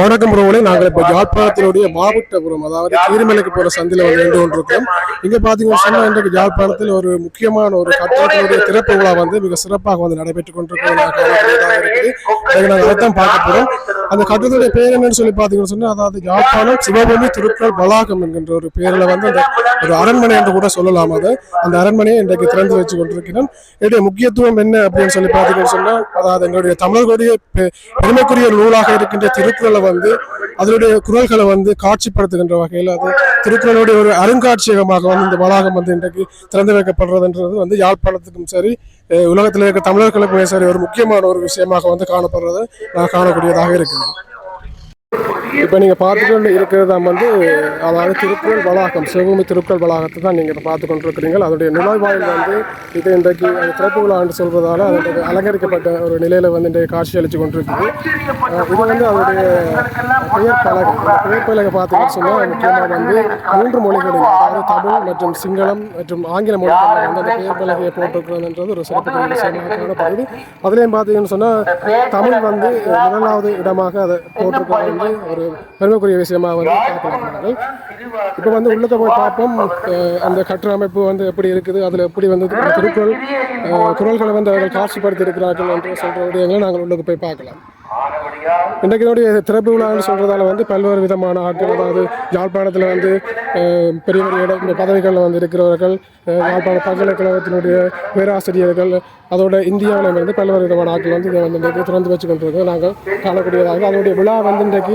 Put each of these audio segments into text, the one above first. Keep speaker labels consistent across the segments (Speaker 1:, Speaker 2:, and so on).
Speaker 1: வணக்கம் உறவுகளே நாங்கள் இப்போ யாழ்ப்பாணத்தினுடைய மாவட்டபுரம் அதாவது கீரிமலைக்கு போற சந்தில வந்து நின்று கொண்டிருக்கோம் இங்க பாத்தீங்கன்னா சொன்னா இன்றைக்கு யாழ்ப்பாணத்தில் ஒரு முக்கியமான ஒரு கட்டடத்தினுடைய திறப்பு விழா வந்து மிக சிறப்பாக வந்து நடைபெற்றுக் அதுக்கு நாங்கள் அதைத்தான் பார்க்க போறோம். அந்த கட்டடத்துடைய பேர் என்னன்னு சொல்லி பாத்தீங்கன்னு சொன்னா அதாவது யாழ்ப்பாணம் சிவபூமி திருக்குறள் வளாகம் என்கின்ற ஒரு பேர்ல வந்து அந்த ஒரு அரண்மனை என்று கூட சொல்லலாம் அது. அந்த அரண்மனையை இன்றைக்கு திறந்து வச்சு கொண்டிருக்கிறோம். இதனுடைய முக்கியத்துவம் என்ன அப்படின்னு சொல்லி பாத்தீங்கன்னு சொன்னா அதாவது எங்களுடைய தமிழர்களுடைய பெருமைக்குரிய நூலாக இருக்கின்ற திருக்குறளை வந்து அதனுடைய குரல்களை வந்து காட்சிப்படுத்துகின்ற வகையில் அது திருக்குறளுடைய ஒரு அருங்காட்சியகமாக வந்து இந்த வளாகம் வந்து இன்றைக்கு திறந்து வைக்கப்படுறதுன்றது வந்து யாழ்ப்பாணத்துக்கும் சரி உலகத்தில் இருக்க தமிழர்களுக்குமே சரி ஒரு முக்கியமான ஒரு விஷயமாக வந்து காணப்படுறது நான் காணக்கூடியதாக இருக்குது இப்போ நீங்கள் பார்த்துக்கொண்டு இருக்கிறதா வந்து அதாவது திருக்குறள் வளாகம் சிவபூமி திருக்குறள் வளாகத்தை தான் நீங்கள் இப்போ பார்த்து கொண்டிருக்கிறீங்க அதனுடைய நுழைவாயில் வந்து இது இன்றைக்கு அந்த திறப்பு விழான்னு சொல்வதால் அதனுடைய அலங்கரிக்கப்பட்ட ஒரு நிலையில் வந்து இன்றைக்கு காட்சி அளித்து கொண்டிருக்குது இது வந்து அதனுடைய பெயர் பலகை அந்த பெயர் பலகை பார்த்தீங்கன்னு சொன்னால் முக்கியமாக வந்து மூன்று மொழிகளில் அதாவது தமிழ் மற்றும் சிங்களம் மற்றும் ஆங்கில மொழிகளில் வந்து அந்த பெயர் பலகையை போட்டிருக்கிறதுன்றது ஒரு சிறப்பு விஷயமாக காணப்படுது அதுலேயும் பார்த்தீங்கன்னு சொன்னால் தமிழ் வந்து முதலாவது இடமாக அதை போட்டிருக்கிறது. வந்து ஒரு பெருமைக்குரிய விஷயமாக வந்து பார்க்கப்படுகிறார்கள். இப்போ வந்து உள்ளத போய் பார்ப்போம். அந்த கட்டுற அமைப்பு வந்து எப்படி இருக்குது அதில் எப்படி வந்து திருக்குறள் குறள்களை வந்து அவர்கள் காட்சிப்படுத்தி இருக்கிறார்கள் என்று சொல்கிற விடயங்களை நாங்கள் உள்ளுக்கு போய் பார்க்கலாம். இன்றைக்கு இதனுடைய திறப்பு விழான்னு சொல்றதால வந்து பல்வேறு விதமான ஆட்கள் அதாவது யாழ்ப்பாணத்தில் வந்து பெரிய பெரிய இட இந்த பதவிகளில் வந்து இருக்கிறவர்கள் யாழ்ப்பாண பல்கலைக்கழகத்தினுடைய பேராசிரியர்கள் அதோட இந்தியாவில் இருந்து பல்வேறு விதமான ஆட்கள் வந்து இதை வந்து இன்றைக்கு திறந்து வச்சு கொண்டிருக்கோம் நாங்கள் காணக்கூடியதாக அதனுடைய விழா வந்து இன்றைக்கு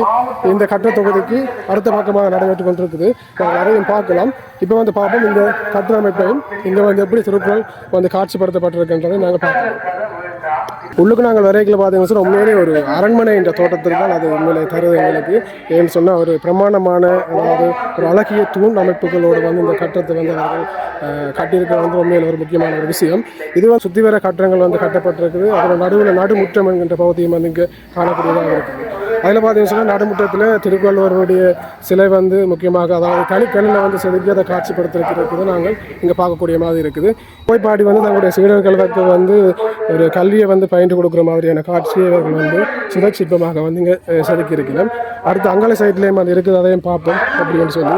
Speaker 1: இந்த கட்ட தொகுதிக்கு அடுத்த பக்கமாக நடைபெற்று கொண்டிருக்குது. நாங்கள் அதையும் பார்க்கலாம். இப்போ வந்து பார்ப்போம் இந்த கட்டட அமைப்பையும் இங்கே வந்து எப்படி திருக்குறள் வந்து காட்சிப்படுத்தப்பட்டிருக்கின்றதை நாங்கள் பார்க்கலாம். உள்ளுக்கு நாங்கள் வரைக்கில் பார்த்தீங்கன்னா சொன்னா உண்மையிலே ஒரு அரண்மனை என்ற தோட்டத்தில் தான் அது உண்மையிலே தருது எங்களுக்கு. ஏன்னு சொன்னால் ஒரு பிரமாணமான அதாவது ஒரு அழகிய தூண் அமைப்புகளோடு வந்து இந்த கட்டத்தை வந்து அவர்கள் கட்டியிருக்கிறது வந்து உண்மையில் ஒரு முக்கியமான ஒரு விஷயம். இது வந்து சுற்றி வர கட்டங்கள் வந்து கட்டப்பட்டிருக்குது. அதோட நடுவில் நடுமுற்றம் என்கின்ற பகுதியும் வந்து இங்கே காணக்கூடியதாக இருக்குது. அதில் பார்த்தீங்கன்னா நடுமுற்றத்தில் திருவள்ளுவருடைய சிலை வந்து முக்கியமாக அதாவது தனிக்கல்லில் வந்து செதுக்கி அதை காட்சிப்படுத்திருக்கிறது. நாங்கள் இங்கே பார்க்கக்கூடிய மாதிரி இருக்குது. போய்ப்பாடி வந்து தங்களுடைய சீடர்களுக்கு வந்து ஒரு கல்வியை வந்து பயின்று கொடுக்குற மாதிரியான காட்சியை இவர்கள் வந்து சுதச்சிற்பமாக வந்து இங்கே அஹ், செதுக்கி இருக்கிறோம் அடுத்து அங்கல சைட்லேயும் அது இருக்குது அதையும் பார்ப்போம் அப்படின்னு சொல்லி.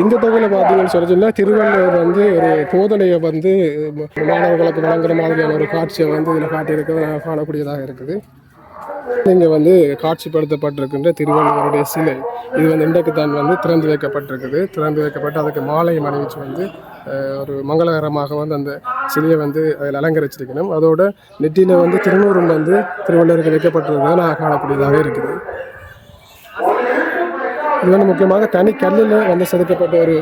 Speaker 1: இந்த தொகையில் பார்த்தீங்கன்னு சொல்லி சொன்னால் திருவள்ளுவர் வந்து ஒரு போதனையை வந்து மாணவர்களுக்கு வழங்குற மாதிரியான ஒரு காட்சியை வந்து இதில் காட்டியிருக்கிறது காணக்கூடியதாக இருக்குது. இங்கே வந்து காட்சிப்படுத்தப்பட்டிருக்கின்ற திருவள்ளுவருடைய சிலை. இது வந்து இன்றைக்கு தான் வந்து திறந்து வைக்கப்பட்டிருக்குது. திறந்து வைக்கப்பட்டு அதுக்கு மாலை அணிவிச்சு வந்து ஒரு மங்களகரமாக வந்து அந்த சிலையை வந்து அதில் அலங்கரிச்சிருக்கணும். அதோட நெற்றியில் வந்து திருநூறும் வந்து திருவள்ளுவருக்கு வைக்கப்பட்டிருக்கிறத. நான் காணக்கூடியதாக இருக்குது. இது வந்து முக்கியமாக தனி கல்லில் வந்து செதுக்கப்பட்ட ஒரு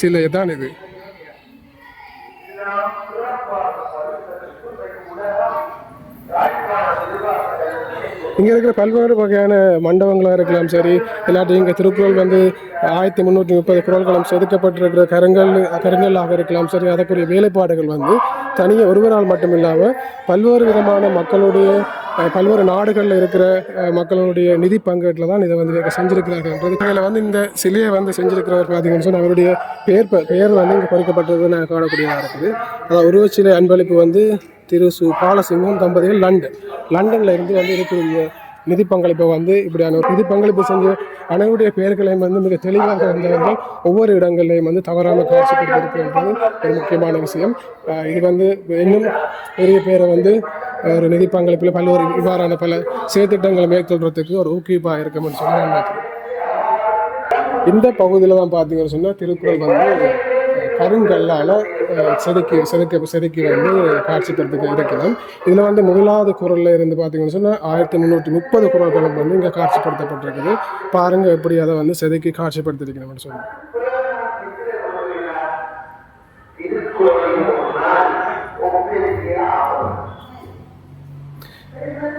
Speaker 1: சிலை தான் இது. இங்கே இருக்கிற பல்வேறு வகையான மண்டபங்களாக இருக்கலாம் சரி இல்லாட்டி இங்கே திருக்குறள் வந்து ஆயிரத்தி முந்நூற்றி முப்பது குரல்களும் செதுக்கப்பட்டிருக்கிற கருங்கல் கருங்கல்லாக இருக்கலாம் சரி அதற்குரிய வேலைப்பாடுகள் வந்து தனியாக ஒருவரால் மட்டும் இல்லாமல் பல்வேறு விதமான மக்களுடைய பல்வேறு நாடுகளில் இருக்கிற மக்களுடைய நிதி பங்கீட்டில் தான் இதை வந்து செஞ்சிருக்கிறார்கள்ன்றது இதில் வந்து இந்த சிலையை வந்து செஞ்சிருக்கிறவர் பார்த்தீங்கன்னு சொன்னால் அவருடைய பெயர் ப- பெயர் வந்து இங்கே பொறிக்கப்பட்டது நான் காணக்கூடியதாக இருக்குது. அதாவது உருவச்சிலை அன்பளிப்பு வந்து திரு சு. பாலசிங்கம் தம்பதிகள் லண்டன் லண்டனில் இருந்து வந்து இருக்கக்கூடிய நிதி பங்களிப்பை வந்து இப்படியான ஒரு நிதி பங்களிப்பு செஞ்சு அனைவருடைய பெயர்களையும் வந்து மிக தெளிவாக வந்தவர்கள் ஒவ்வொரு இடங்கள்லையும் வந்து தவறாமல் காட்சிப்படுத்திருக்கின்றது ஒரு முக்கியமான விஷயம். இது வந்து இன்னும் பெரிய பேரை வந்து ஒரு நிதி பங்களிப்பில் பல்வேறு இவ்வாறான பல செயற்திட்டங்களை மேற்கொள்றதுக்கு ஒரு ஊக்குவிப்பாக இருக்கும்னு சொல்லி நான் இந்த பகுதியில் தான் பார்த்தீங்கன்னு சொன்னால் திருக்குறள் வந்து கருங்கல்லால் செதுக்கி செதுக்க செதுக்கி வந்து காட்சிப்படுத்தி இருக்கிறோம் இதில் வந்து முதலாவது குரலில் இருந்து பார்த்தீங்கன்னு சொன்னால் ஆயிரத்தி முந்நூற்றி முப்பது குரல்களும் வந்து இங்கே காட்சிப்படுத்தப்பட்டிருக்குது. பாருங்கள் எப்படி அதை வந்து செதுக்கி காட்சிப்படுத்திருக்கணும்னு சொல்லி.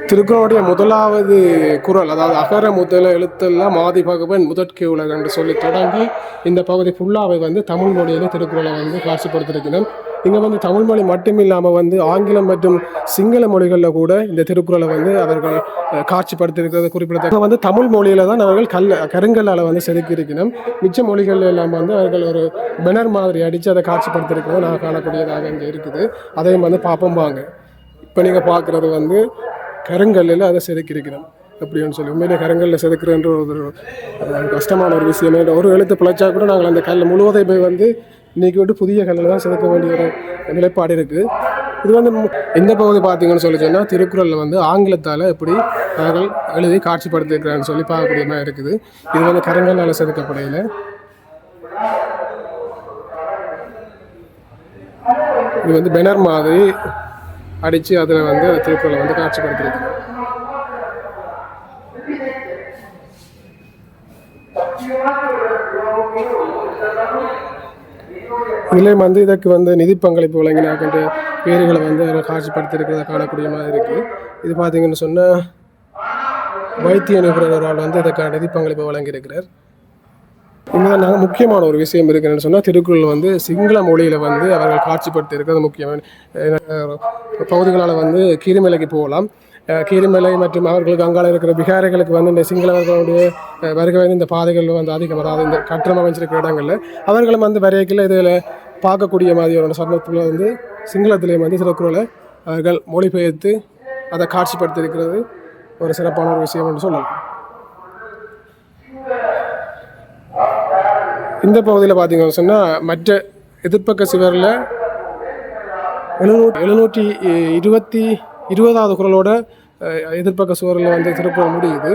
Speaker 1: திருக்குறளுடைய முதலாவது குரல் அதாவது அகர முதல எழுத்தெல்லாம் மாதி பகவன் முதற்கே உலக என்று சொல்லி தொடங்கி இந்த பகுதி ஃபுல்லாகவே வந்து தமிழ் மொழியில் திருக்குறளை வந்து காட்சிப்படுத்திருக்கணும் இங்கே வந்து தமிழ் மொழி மட்டும் இல்லாமல் வந்து ஆங்கிலம் மற்றும் சிங்கள மொழிகளில் கூட இந்த திருக்குறளை வந்து அவர்கள் காட்சிப்படுத்திருக்கிறது காட்சிப்படுத்தியிருக்கிறது குறிப்பிடத்தக்க வந்து தமிழ் மொழியில் தான் அவர்கள் கல் கருங்கல்லால் வந்து செதுக்கியிருக்கணும். மிச்ச மொழிகள் எல்லாம் வந்து அவர்கள் ஒரு பெனர் மாதிரி அடித்து அதை காட்சிப்படுத்தியிருக்கிறத நான் காணக்கூடியதாக இங்கே இருக்குது. அதையும் வந்து பார்ப்போம் வாங்க. இப்போ நீங்கள் பார்க்குறது வந்து கருங்கல்லில் அதை செதுக்கி அப்படின்னு சொல்லி உண்மையிலே கரங்களில் செதுக்குறன்ற ஒரு கஷ்டமான ஒரு விஷயமே. இல்லை ஒரு எழுத்து பிழைச்சா கூட நாங்கள் அந்த கல் முழுவதை போய் வந்து இன்றைக்கி விட்டு புதிய கல்லில் தான் செதுக்க வேண்டிய ஒரு நிலைப்பாடு இருக்குது இது வந்து மு- எந்த பகுதி பார்த்தீங்கன்னு சொல்லி சொன்னால் திருக்குறளில் வந்து ஆங்கிலத்தால் எப்படி அவர்கள் எழுதி காட்சிப்படுத்திருக்கிறான்னு சொல்லி பார்க்கக்கூடிய மாதிரி இருக்குது. இது வந்து கரங்களால் செதுக்கப்படையில். இது வந்து பெனர் மாதிரி அடித்து அதில் வந்து திருக்குறளை வந்து காட்சிப்படுத்தியிருக்கு. இதுலேயும் வந்து இதற்கு வந்து நிதி பங்களிப்பு வழங்கினாக்கின்ற பேர்களை வந்து அதில் காட்சிப்படுத்தியிருக்கிறத காணக்கூடிய மாதிரி இருக்குது இது பார்த்தீங்கன்னு சொன்னால் வைத்திய நிபுணர் ஒரு ஆள் வந்து இதற்கான நிதி பங்களிப்பு வழங்கியிருக்கிறார். இன்னும் நாங்கள் முக்கியமான ஒரு விஷயம் இருக்குன்னு சொன்னால் திருக்குறள் வந்து சிங்கள மொழியில் வந்து அவர்கள் காட்சிப்படுத்தி இருக்கிறது முக்கியம் பகுதிகளால் வந்து கீரிமலைக்கு போகலாம். கீரிமலை மற்றும் அவர்களுக்கு அங்கால இருக்கிற விகாரிகளுக்கு வந்து இந்த சிங்களவர்களுடைய வருகை வந்து இந்த பாதைகள் வந்து அதிகம். அதாவது இந்த கட்டணம் அமைஞ்சிருக்கிற இடங்களில் அவர்களும் வந்து வரையக்கில் இதில் பார்க்கக்கூடிய மாதிரியான சந்தர்ப்பத்தில் வந்து சிங்களத்திலேயே வந்து திருக்குறளை அவர்கள் மொழிபெயர்த்து அதை காட்சிப்படுத்தியிருக்கிறது. ஒரு சிறப்பான ஒரு விஷயம் என்று சொல்லலாம். இந்த பகுதியில் பார்த்தீங்கன்னு சொன்னால் மற்ற எதிர்ப்பக்க சிவரில் எழுநூற்றி எழுநூற்றி இருபத்தி இருபதாவது குரலோட எதிர்ப்பக்க சுவரில் வந்து திருப்பூர் முடியுது.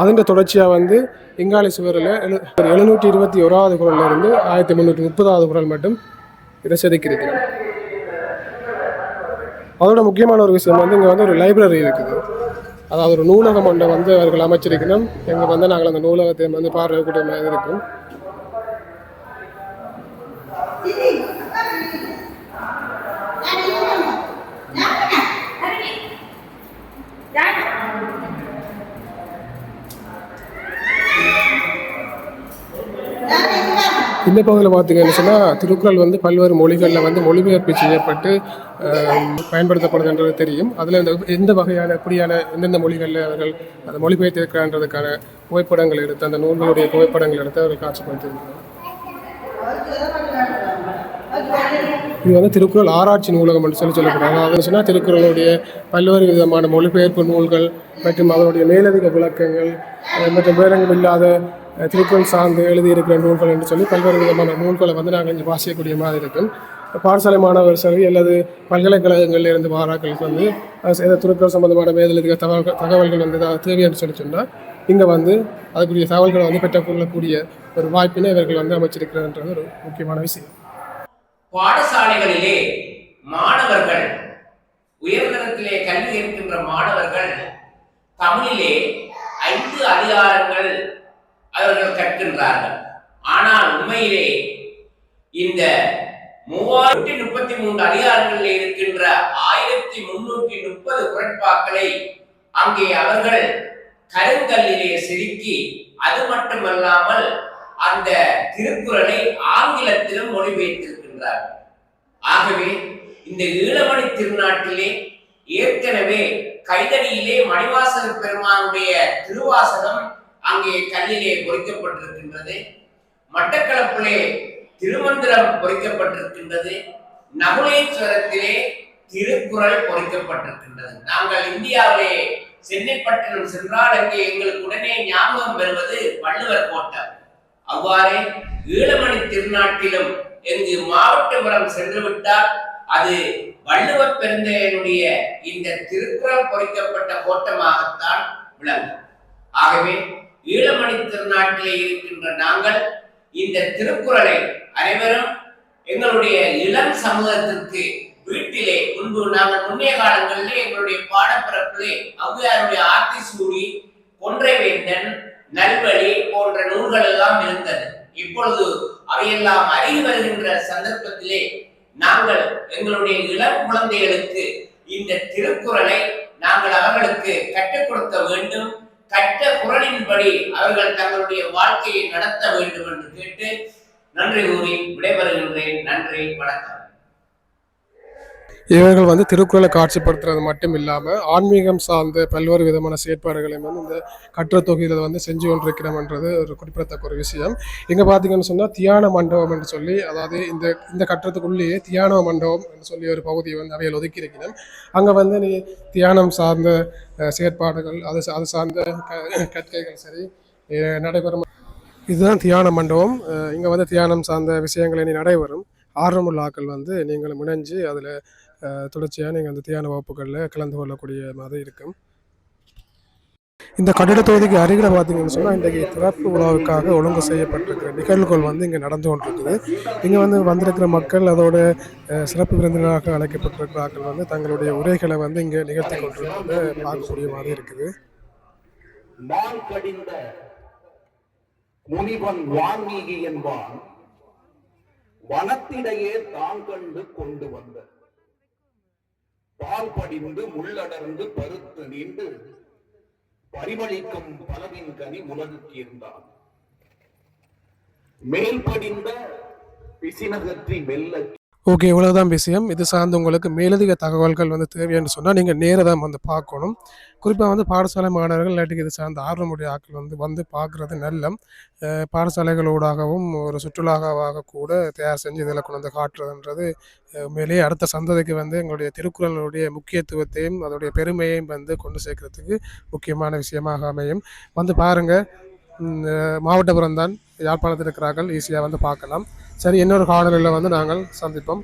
Speaker 1: அதன் தொடர்ச்சியாக வந்து இங்காலி சுவரில் எழு எழுநூற்றி இருபத்தி ஓராவது குரலில் இருந்து ஆயிரத்தி முந்நூற்றி முப்பதாவது குரல் மட்டும் இதை செதுக்கியிருக்கிறேன் அதோட முக்கியமான ஒரு விஷயம் வந்து இங்கே வந்து ஒரு லைப்ரரி இருக்குது. அதாவது ஒரு நூலகம் ஒன்றை வந்து அவர்கள் அமைச்சிருக்கணும். எங்கே வந்து நாங்கள் அந்த நூலகத்தை வந்து பார்வையக்கூடிய மாதிரி இருக்கும். இந்த பகுதியில் பார்த்தீங்கன்னு சொன்னால் திருக்குறள் வந்து பல்வேறு மொழிகளில் வந்து மொழிபெயர்ப்பு செய்யப்பட்டு பயன்படுத்தப்படுதுன்றது தெரியும். அதில் இந்த எந்த வகையான எப்படியான எந்தெந்த மொழிகளில் அவர்கள் அந்த மொழிபெயர்த்திருக்கிறான்றதுக்கான புகைப்படங்கள் எடுத்து அந்த நூல்களுடைய புகைப்படங்கள் எடுத்து அவர்கள் காட்சிப்படுத்தியிருக்கிறார் இது வந்து திருக்குறள் ஆராய்ச்சி நூலகம் என்று சொல்லி சொல்லப்படுறாங்க அதாவது சொன்னால் திருக்குறளுடைய பல்வேறு விதமான மொழிபெயர்ப்பு நூல்கள் மற்றும் அதனுடைய மேலதிக விளக்கங்கள் மற்றும் வேறெங்கும் இல்லாத திருக்குறள் சார்ந்து எழுதியிருக்கிற நூல்கள் என்று சொல்லி பல்வேறு விதமான நூல்களை வந்து நாங்கள் இங்கே வாசிக்கக்கூடிய மாதிரி இருக்கும் பாடசாலை மாணவர் சரி அல்லது பல்கலைக்கழகங்களில் இருந்து மாணாக்களுக்கு வந்து அஹ், திருக்குறள் சம்பந்தமான மேலதிக தகவல்கள் தகவல்கள் வந்து தேவை என்று சொல்லி சொன்னால் இங்கே வந்து அதுக்குரிய தகவல்களை வந்து பெற்றுக்கொள்ளக்கூடிய ஒரு வாய்ப்பினை இவர்கள் வந்து அமைச்சிருக்கிறார்ன்றது ஒரு முக்கியமான விஷயம்.
Speaker 2: பாடசாலைகளிலே மாணவர்கள் உயர்தரத்திலே கல்வி இருக்கின்ற மாணவர்கள் தமிழிலே ஐந்து அதிகாரங்கள் அவர்கள் கற்கின்றார்கள். ஆனால் உண்மையிலே இந்த மூவாயிரத்தி முப்பத்தி மூன்று அதிகாரங்களில் இருக்கின்ற ஆயிரத்தி முன்னூற்றி முப்பது குரட்பாக்களை அங்கே அவர்கள் கருங்கல்லிலே செதுக்கி அது மட்டுமல்லாமல் அந்த திருக்குறளை ஆங்கிலத்திலும் மொழிபெயர்த்திருக்கின்றார்கள் ஆகவே இந்த ஈழமணி திருநாட்டிலே ஏற்கனவே கைதடியிலே மணிவாசக பெருமானுடைய திருவாசகம் அங்கே கல்லிலே பொறிக்கப்பட்டிருக்கின்றது. மட்டக்களப்பிலே திருமந்திரம் பொறிக்கப்பட்டிருக்கின்றது. நகுலேஸ்வரத்திலே திருக்குறள் பொறிக்கப்பட்டிருக்கின்றது. நாங்கள் இந்தியாவிலே சென்னைப்பட்டினம் சென்றால் அங்கே எங்களுக்கு உடனே ஞாபகம் வருவது வள்ளுவர் கோட்டம். அவ்வாறே ஈழமணி திருநாட்டிலும் எங்கு மாவட்டபுரம் சென்று விட்டால் அது வள்ளுவ பெருந்தையனுடைய இந்த திருக்குறள் பொறிக்கப்பட்ட கோட்டமாகத்தான் விளங்கும். ஆகவே ஈழமணி திருநாட்டிலே இருக்கின்ற நாங்கள் இந்த திருக்குறளை அனைவரும் எங்களுடைய இளம் சமூகத்திற்கு வீட்டிலே முன்பு நாங்கள் முன்னைய காலங்களிலே எங்களுடைய பாடப்பிறப்பிலே ஔவையாருடைய ஆர்த்தி சூடி கொன்றைவேந்தன் நல்வழி போன்ற நூல்கள் எல்லாம் இருந்தது. இப்பொழுது அவையெல்லாம் அறிய வருகின்ற சந்தர்ப்பத்திலே நாங்கள் எங்களுடைய இளம் குழந்தைகளுக்கு இந்த திருக்குறளை நாங்கள் அவர்களுக்கு கற்றுக் கொடுக்க வேண்டும். கற்ற குரலின்படி அவர்கள் தங்களுடைய வாழ்க்கையை நடத்த வேண்டும் என்று கேட்டு நன்றி கூறி விடைபெறுகின்றேன். நன்றி வணக்கம்.
Speaker 1: இவர்கள் வந்து திருக்குறளை காட்சிப்படுத்துறது மட்டும் இல்லாமல் ஆன்மீகம் சார்ந்த பல்வேறு விதமான செயற்பாடுகளையும் வந்து இந்த கற்ற தொகுதியில் வந்து செஞ்சு கொண்டிருக்கிறோம்ன்றது ஒரு குறிப்பிடத்தக்க ஒரு விஷயம். இங்கே பார்த்தீங்கன்னு சொன்னால் தியான மண்டபம் என்று சொல்லி அதாவது இந்த இந்த கட்டடத்துக்குள்ளேயே தியான மண்டபம் என்று சொல்லி ஒரு பகுதியை வந்து அவையில் ஒதுக்கி இருக்கிறோம். அங்கே வந்து நீ தியானம் சார்ந்த செயற்பாடுகள் அது அது சார்ந்த க கற்கைகள் சரி நடைபெறும். இதுதான் தியான மண்டபம். இங்கே வந்து தியானம் சார்ந்த விஷயங்கள் இனி நடைபெறும். ஆர்வமுள்ள ஆக்கள் வந்து நீங்கள் இணைஞ்சு அதில் தொடர்ச்சியாக நீங்கள் அந்த தியான வகுப்புகளில் கலந்து கொள்ளக்கூடிய மாதிரி இருக்கும். இந்த கட்டிட தொகுதிக்கு அருகில் பார்த்தீங்கன்னு சொன்னால் இன்றைக்கு திறப்பு உழவுக்காக ஒழுங்கு செய்யப்பட்டிருக்கிற நிகழ்வுகள் வந்து இங்கே நடந்து கொண்டிருக்குது. இங்கே வந்து வந்திருக்கிற மக்கள் அதோட சிறப்பு விருந்தினராக அழைக்கப்பட்டிருக்கிறார்கள் வந்து தங்களுடைய உரைகளை வந்து இங்கே நிகழ்த்தி கொண்டிருக்கிறத பார்க்கக்கூடிய மாதிரி இருக்குது.
Speaker 3: கடிந்த முனிவன் வான்மீகி என்பான் வனத்திடையே தான் கண்டு கொண்டு வந்தது. பால் படிந்து முள்ளடர்ந்து பருத்து நீண்டு பரிமளிக்கும் பலவின் கனி உலகுக்கு இருந்தான் மேல் படிந்த பிசினகற்றி மெல்ல
Speaker 1: ஓகே இவ்வளோதான் விஷயம். இது சார்ந்து உங்களுக்கு மேலதிக தகவல்கள் வந்து தேவைன்னு சொன்னால் நீங்கள் நேராக தான் வந்து பார்க்கணும். குறிப்பாக வந்து பாடசாலை மாணவர்கள் இல்லாட்டிக்கு இது சார்ந்த ஆர்வமுடைய ஆட்கள் வந்து வந்து பார்க்குறது நல்ல பாடசாலைகளூடாகவும் ஒரு சுற்றுலாவாக கூட தயார் செஞ்சு இதில் கொண்டு வந்து காட்டுறதுன்றது உண்மையிலேயே அடுத்த சந்ததிக்கு வந்து எங்களுடைய திருக்குறளுடைய முக்கியத்துவத்தையும் அதோடைய பெருமையையும் வந்து கொண்டு சேர்க்கறதுக்கு முக்கியமான விஷயமாக அமையும். வந்து பாருங்கள் மாவட்டபுரம் தான் யாழ்ப்பாணத்தில் இருக்கிறார்கள். ஈஸியாக வந்து பார்க்கலாம். சரி இன்னொரு காணொலியில் வந்து நாங்கள் சந்திப்போம்.